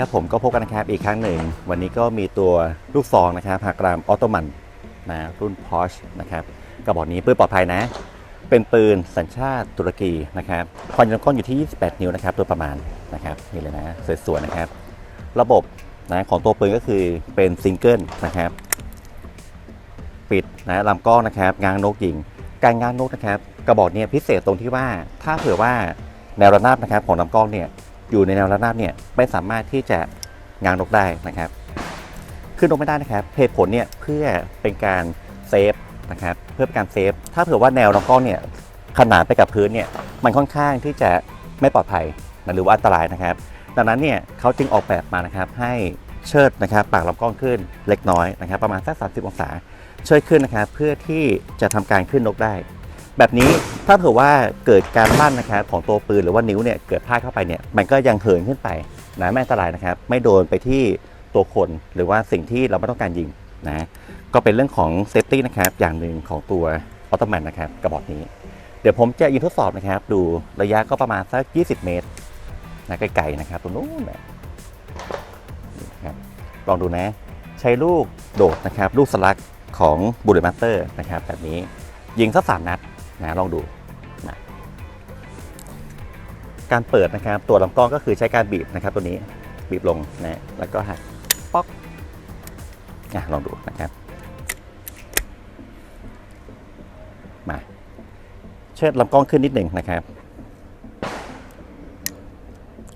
ครับผมก็พบกันนะครับอีกครั้งหนึ่ง วันนี้ก็มีตัวลูกซองนะครับหากรามออโตมันนะรุ่น Porsche นะครับกระบอกนี้ปืนปลอดภัยนะ เป็นปืนสัญชาติตุรกีนะครับความยาวกล้องอยู่ที่ 28 นิ้วนะครับโดยประมาณนะครับนี่เลยนะสวยๆนะครับ ระบบนะของตัวปืนก็คือเป็นซิงเกิลนะครับปิดนะลำกล้องนะครับงางนกยิง การงางนกนะครับ กระบอกเนี่ยพิเศษตรงที่ว่าถ้าเผื่อว่าแนวระนาบนะครับของลำกล้องเนี่ย อยู่ในแนวระนาบเนี่ยไม่สามารถที่จะงางนกได้นะครับ ขึ้นนกไม่ได้นะครับเหตุผลเนี่ยเพื่อเป็นการเซฟนะครับเพื่อเป็นการเซฟ ถ้าเผื่อว่าแนวลำกล้องเนี่ยขนานไปกับพื้นเนี่ยมันค่อนข้างที่จะไม่ปลอดภัยนะหรือว่าอันตรายนะครับ ดังนั้นเนี่ยเขาจึงออกแบบมานะครับให้เชิดนะครับปากลำกล้องขึ้นเล็กน้อยนะครับ ประมาณสัก30 องศา เชิดขึ้นนะครับเพื่อที่จะทำการขึ้นนกได้ แบบนี้ถ้าเผื่อว่าเกิดการลั่นนะครับของตัวปืนหรือว่านิ้วเนี่ยเกิดพลาดเข้าไปเนี่ยมันก็ยังเหินขึ้นไปนะไม่อันตรายนะครับ ไม่โดนไปที่ตัวคนหรือว่าสิ่งที่เราไม่ต้องการยิงนะก็เป็นเรื่องของเซฟตี้นะครับอย่างหนึ่งของตัวออโตแมนนะครับกระบอกนี้ เดี๋ยวผมจะยิงทดสอบนะครับ ดูระยะก็ประมาณสัก 20 เมตรนะไกลๆนะครับตรงนู้นนะครับลองดูนะ ใช้ลูกโดดนะครับ ลูกสลักของบูเลตมาสเตอร์นะครับแบบนี้ยิงสักสามนัด นะลองดูนะการเปิดนะครับตัวลำกล้องก็คือใช้การบีบนะครับ ตัวนี้บีบลงนะแล้วก็หักป๊อกอะลองดูนะครับ มาเชิดลำกล้องขึ้นนิดหนึ่งนะครับ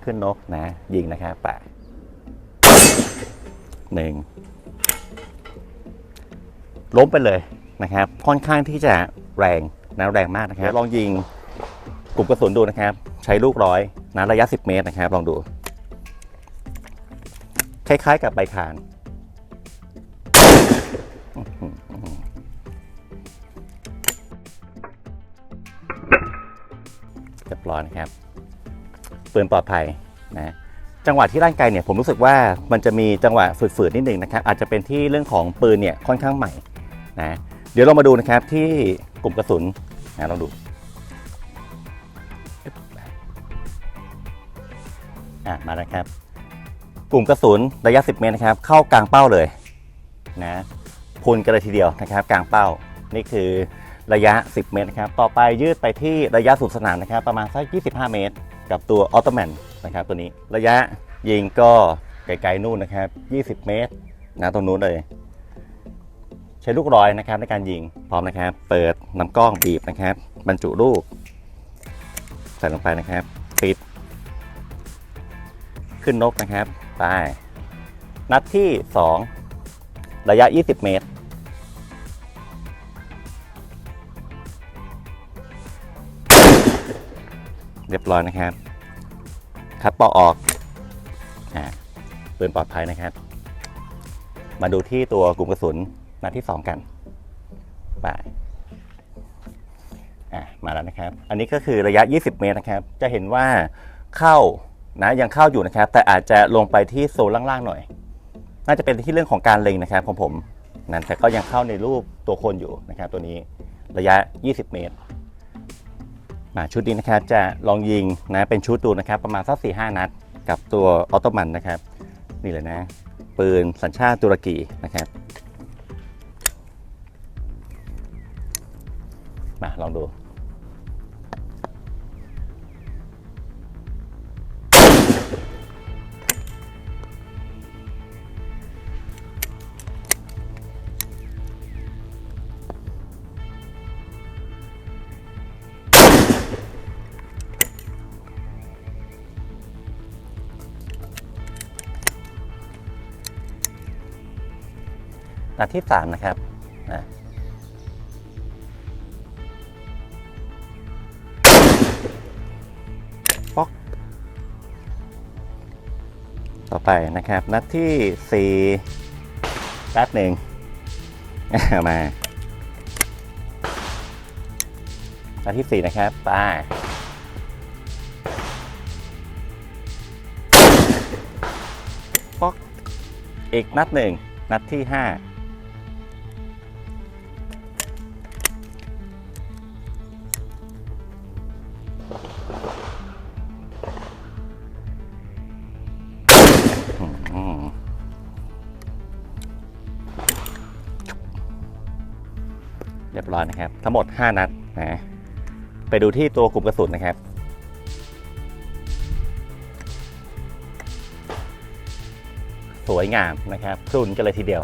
ขึ้นนกนะ ยิงนะครับปะหนึ่งล้มไปเลยนะครับ ค่อนข้างที่จะแรง นะแรงมากนะครับลองยิงกลุ่มกระสุนดูนะครับ ใช้ลูกร้อยนะระยะ 10 เมตรนะครับ ลองดู คล้ายๆกับใบคานอื้อหือเรียบร้อยนะครับปืนปลอดภัยนะจังหวะที่ร่างกายเนี่ยผมรู้สึกว่ามันจะมีจังหวะฝืดๆนิดหนึ่งนะครับ อาจจะเป็นที่เรื่องของปืนเนี่ยค่อนข้างใหม่นะเดี๋ยวเรามาดูนะครับที่ กลุ่มกระสุนนะลองดูอะมาแล้วครับ กลุ่มกระสุนระยะ 10 เมตรนะครับ เข้ากลางเป้าเลยนะพุนกันเลยทีเดียวนะครับ กลางเป้านี่คือระยะ 10 เมตรนะครับ ต่อไปยืดไปที่ระยะสุดสนามนะครับ ประมาณสัก 25 เมตร กับตัวออโตแมนนะครับตัวนี้ระยะยิงก็ไกลๆนู่นนะครับ 20 เมตรนะตรงนู้นเลย ใช้ลูกรอยนะครับในการยิงพร้อมนะครับ เปิดน้ำกล้องบีบนะครับ บรรจุลูก ใส่ลงไปนะครับปิด ขึ้นนกนะครับไปนัดที่ 2 ระยะ 20 เมตร เรียบร้อยนะครับ คัดปอกออกอ่าปืนปลอดภัยนะครับ มาดูที่ตัวกลุ่มกระสุน นัดที่ 2 กันไปอะมาแล้วนะครับ อันนี้ก็คือระยะ 20 เมตรนะครับ จะเห็นว่าเข้านะยังเข้าอยู่นะครับ แต่อาจจะลงไปที่โซนล่างๆหน่อย น่าจะเป็นที่เรื่องของการเล็งนะครับของผมนั้นแต่ก็ยังเข้าในรูปตัวคนอยู่นะครับ ตัวนี้ระยะ 20 เมตรมาชุดนี้นะครับจะลองยิงนะเป็นชุดดูนะครับ ประมาณสัก4 5นัด กับตัวออโตมันนะครับ นี่เลยนะ ปืนสัญชาติตุรกีนะครับ มาลองดูนัดที่สามนะครับนะ ป๊อก ต่อไปนะครับ นัดที่ 4 แป๊บหนึ่งมานัดที่ 4 นะครับไปป๊อก อีกนัดหนึ่ง นัดที่ 5 ร้อยนะครับ ทั้งหมด 5 นัดนะไปดูที่ตัวกลุ่มกระสุนนะครับ สวยงามนะครับพรุนกันเลยทีเดียว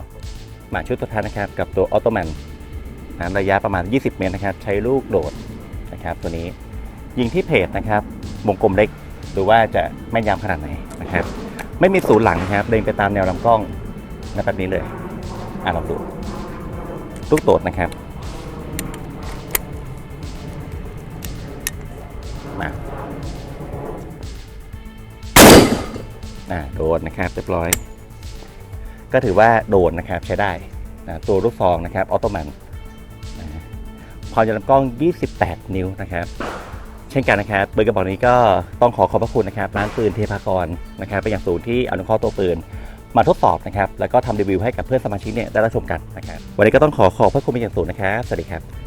มาชุดตัวท้ายนะครับ กับตัวออโตแมนนะระยะประมาณ 20 เมตรนะครับ ใช้ลูกโดดนะครับ ตัวนี้ยิงที่เพจนะครับวงกลมเล็กดูว่าจะแม่นยำขนาดไหนนะครับ ไม่มีศูนย์หลังนะครับเดินไปตามแนวลำกล้องนะแบบนี้เลยอะลองดูลูกโดดนะครับ มาโดนนะครับเรียบร้อย ก็ถือว่าโดนนะครับใช้ได้นะตัวลูกซองนะครับออโตมันนะความยาวลำกล้อง 28 นิ้วนะครับ เช่นกันนะครับปืนกระบอกนี้ก็ต้องขอขอบพระคุณนะครับร้านปืนเทพากรนะครับเป็นอย่างสูงที่อนุเคราะห์ตัวปืนมาทดสอบนะครับ แล้วก็ทำรีวิวให้กับเพื่อนสมาชิกเนี่ยได้รับชมกันนะครับ วันนี้ก็ต้องขอขอบพระคุณเป็นอย่างสูงนะครับ สวัสดีครับ